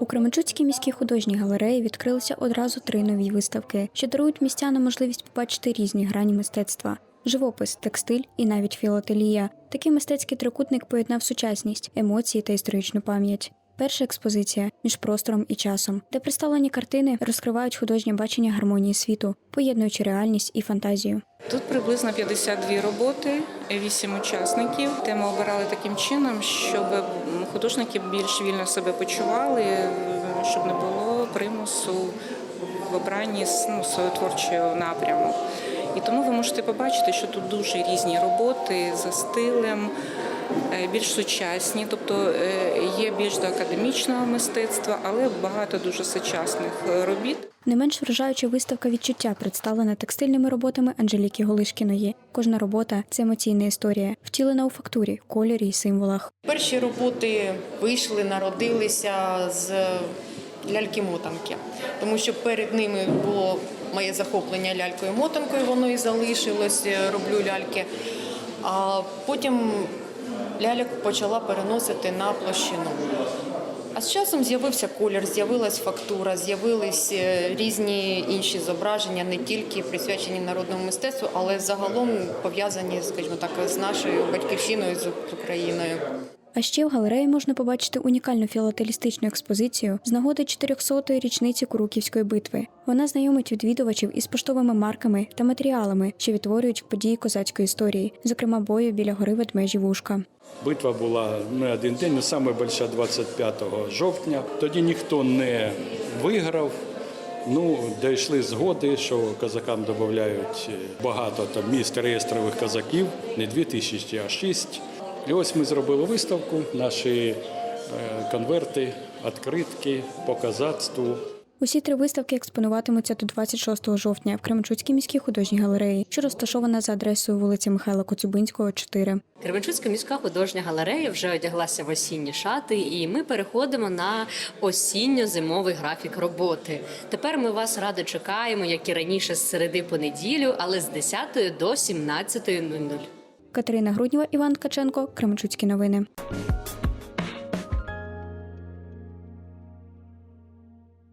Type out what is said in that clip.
У Кременчуцькій міській художній галереї відкрилися одразу три нові виставки, що дарують містянам можливість побачити різні грані мистецтва: живопис, текстиль і навіть філателія. Такий мистецький трикутник поєднав сучасність, емоції та історичну пам'ять. Перша експозиція між простором і часом, де представлені картини розкривають художнє бачення гармонії світу, поєднуючи реальність і фантазію. Тут приблизно 52 роботи, 8 учасників. Тему обирали таким чином, щоб художники більш вільно себе почували, щоб не було примусу в обранні ну, свого творчого напряму. І тому ви можете побачити, що тут дуже різні роботи за стилем, більш сучасні, тобто е, є більш до академічного мистецтва, але багато дуже сучасних е, робіт. Не менш вражаюча виставка відчуття представлена текстильними роботами Анжеліки Голишкіної. Кожна робота це емоційна історія, втілена у фактурі, кольорі й символах. Перші роботи вийшли, народилися з ляльки-мотанки, тому що перед ними було моє захоплення лялькою-мотанкою, воно і залишилось, е, роблю ляльки. А потім ляльок почала переносити на площину. А з часом з'явився колір, з'явилась фактура, з'явились е, різні інші зображення, не тільки присвячені народному мистецтву, але загалом пов'язані, скажімо так, з нашою батьківщиною з Україною. А ще в галереї можна побачити унікальну філателістичну експозицію з нагоди 400-ї річниці Куруківської битви. Вона знайомить відвідувачів із поштовими марками та матеріалами, що відтворюють події козацької історії, зокрема бою біля гори Ведмежі Вушка. Битва була не один день, але саме більша 25 жовтня. Тоді ніхто не виграв. Ну, дійшли згоди, що козакам додають багато там міст реєстрових козаків, не 2 тисячі, а 6. І ось ми зробили виставку, наші е, конверти, відкритки показацтву. Усі три виставки експонуватимуться до 26 жовтня в Кременчуцькій міській художній галереї, що розташована за адресою вулиці Михайла Коцюбинського, 4. Кременчуцька міська художня галерея вже одяглася в осінні шати, і ми переходимо на осінньо-зимовий графік роботи. Тепер ми вас радо чекаємо, як і раніше, з середи по неділю, але з 10 до 17.00. Катерина Груднєва, Іван Ткаченко, Кременчуцькі новини.